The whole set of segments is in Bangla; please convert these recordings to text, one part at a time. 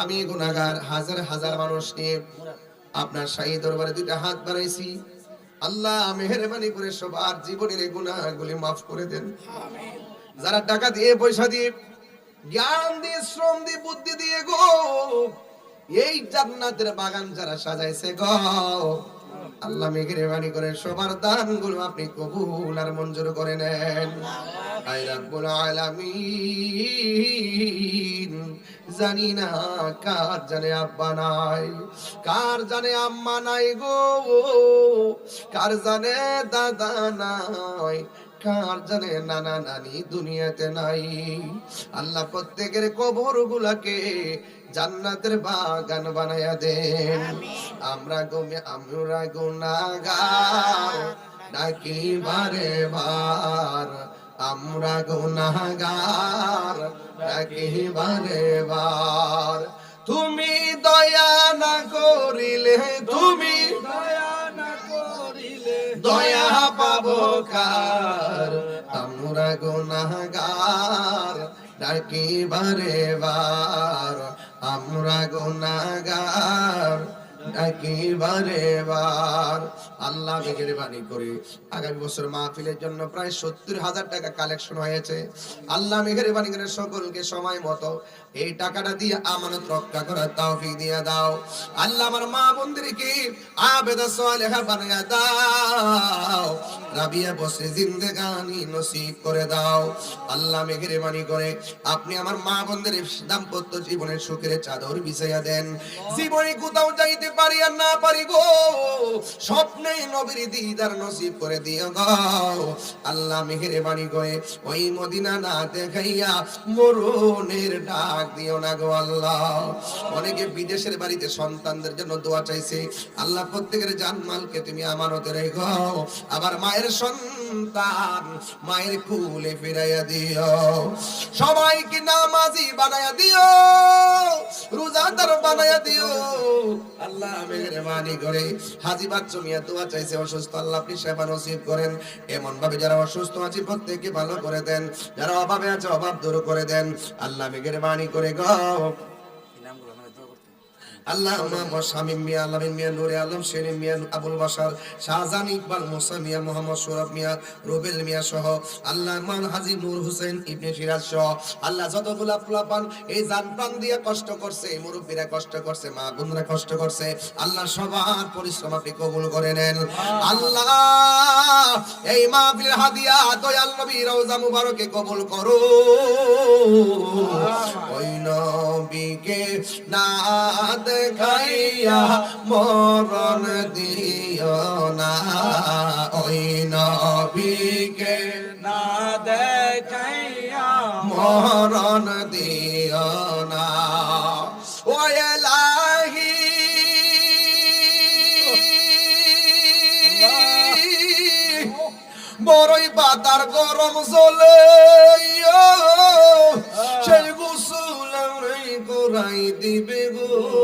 আমি গুনাহগার হাজার হাজার মানুষ নিয়ে আপনার শাহী দরবারে দুইটা হাত বাড়াইছি। আল্লাহ মেহরবানি করে সবার জীবনের এই গুনাহগুলি মাফ করে দেন। যারা টাকা দিয়ে পয়সা দিয়ে জ্ঞান দিয়ে শ্রম দিয়ে বুদ্ধি দিয়ে গো এই জান্নাতের বাগান যারা সাজাইছে গো আল্লাহ মেহরবানি করে সবার দানগুলো আপনি কবুল আর মঞ্জুর করে নেন। আই রাব্বুল আলামিন। জানি না কার জানে আব্বা নাই? কার জানে আম্মা নাই গো? কার জানে দাদা নাই? কার জানে নানা নানি দুনিয়াতে নাই? আল্লাহ প্রত্যেকের কবর গুলাকে জান্নাতের বাগান বানায়া দেন। আমরা গুমে আমরা গুনাগার ডাকি বারে বার। আমরা গুনাগার ডাকি বারে। তুমি দয়া না করিলে, তুমি দয়া না করিলে দয়া পাবো কার? আমরা গুনাহগার ডাকি বারে। আমরা গুনাহগার ডাকি বারে আল্লাহ মেহরবানি করে। আগামী বছর মাহফিলের জন্য প্রায় সত্তর হাজার টাকা কালেকশন হয়েছে। আল্লাহ মেহরবানি করে সকলকে সময় মতো এই টাকাটা দিয়ে আমানত রক্ষা করার তৌফিক দিয়ে দাও। আল্লাহ আমার মা বোনদেরকে আবেদা সালেহা বানায়া দাও। রাবিয়া বসে জিন্দেগানি নসিব করে দাও। আল্লাহ মেহেরবানি করে। আপনি আমার মা বোনদের দাম্পত্য জীবনের সুখের চাদর বিছাইয়া দেন। জীবনে কোথাও যাইতে পারি আর না পারি গো। স্বপ্নে নবীর দিদার নসিব করে দিও। গো আল্লাহ মেহেরবানি করে। ওই মদিনা না দেখাইয়া মরণের ডাক দিও না গো আল্লাহ। অনেকে বিদেশের বাড়িতে সন্তানদের জন্য দোয়া চাইছে। আল্লাহ প্রত্যেকের জানমালকে তুমি আমানতে রেখো। আবার মায়ের সন্তান, মায়ের কুলে ফিরাইয়া দিও। সবাইকে নামাজি বানায়া দিও রোজাদার বানায়া দিও। আল্লাহ মেহরবানি করে। হাজি বাচ্চু মিয়া দোয়া চাইছে, অসুস্থ আল্লাহ আপনি সেবা নসিব করেন। এমন ভাবে যারা অসুস্থ আছে, প্রত্যেককে ভালো করে দেন। যারা অভাবে আছে, অভাব দূর করে দেন। আল্লাহ মেহরবানি করে গো। আল্লাহ মোহাম্মদ শামীম মিয়া আলামিন মিয়া নুরে আলম শেরিম মিয়া আবুল বাশার শাহজাহান ইকবাল মুসা মিয়া মোহাম্মদ সৌরভ মিয়া রুবেল মিয়া সহ আল্লাহ মান হাজি নূর হোসেন ইবনে সিরাজ সহ আল্লাহ যতগুলা পোলাপান এই জান প্রাণ দিয়ে কষ্ট করছে এই মুরব্বীরা কষ্ট করছে মা বোনরা কষ্ট করছে আল্লাহ সবার পরিশ্রম আপনি কবুল করে নেন। আল্লাহ এই মাহফিল হাদিয়া দয়াল নবী রওজা মুবারকে কবুল করো। ওই নবীকে না দেখাইয়া মরণ দিও না। ওই নবীকে না দেখাইয়া মরণ দিও না। ও এলাহি, বড়ই পাতার গরম চলে সেই গোসল করাই দিবে গো।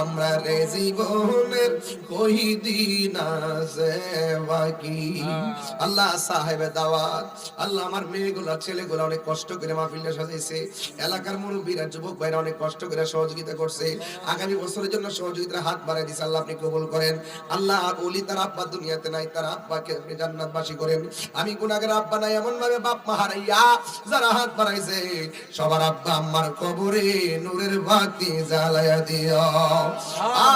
আমরা রে জীবনের কই দিন আছে বাকি। আল্লাহ সাহেব দাওয়াত। আল্লাহ আমার মেয়েগুলা ছেলেগুলা অনেক কষ্ট করে মাহফিলটা সাজাইছে এলাকার মুরব্বীরা যুবক ভাইরা অনেক কষ্ট করে সহযোগিতা করছে। আগামী বছরের জন্য সহযোগিতার হাত বাড়াই দিছে আল্লাহ আপনি কবুল করেন। আল্লাহ আর ওলি তার আব্বা দুনিয়াতে নাই তার আব্বাকে আপনি জান্নাতবাসী করেন। আমি গুনাহগার আব্বা নাই এমন ভাবে বাপ মা হারাইয়া যারা হাত বাড়াইছে সবার আব্বা আমার কবরে নূরের বাতি জ্বালায়া দিও।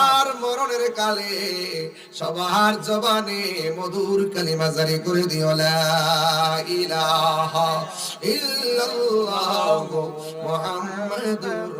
আর মরণের কালে সবার জবানে মধুর কালিমা জারি করে দিও লা ইলাহা ইল্লাল্লাহু মুহাম্মাদুর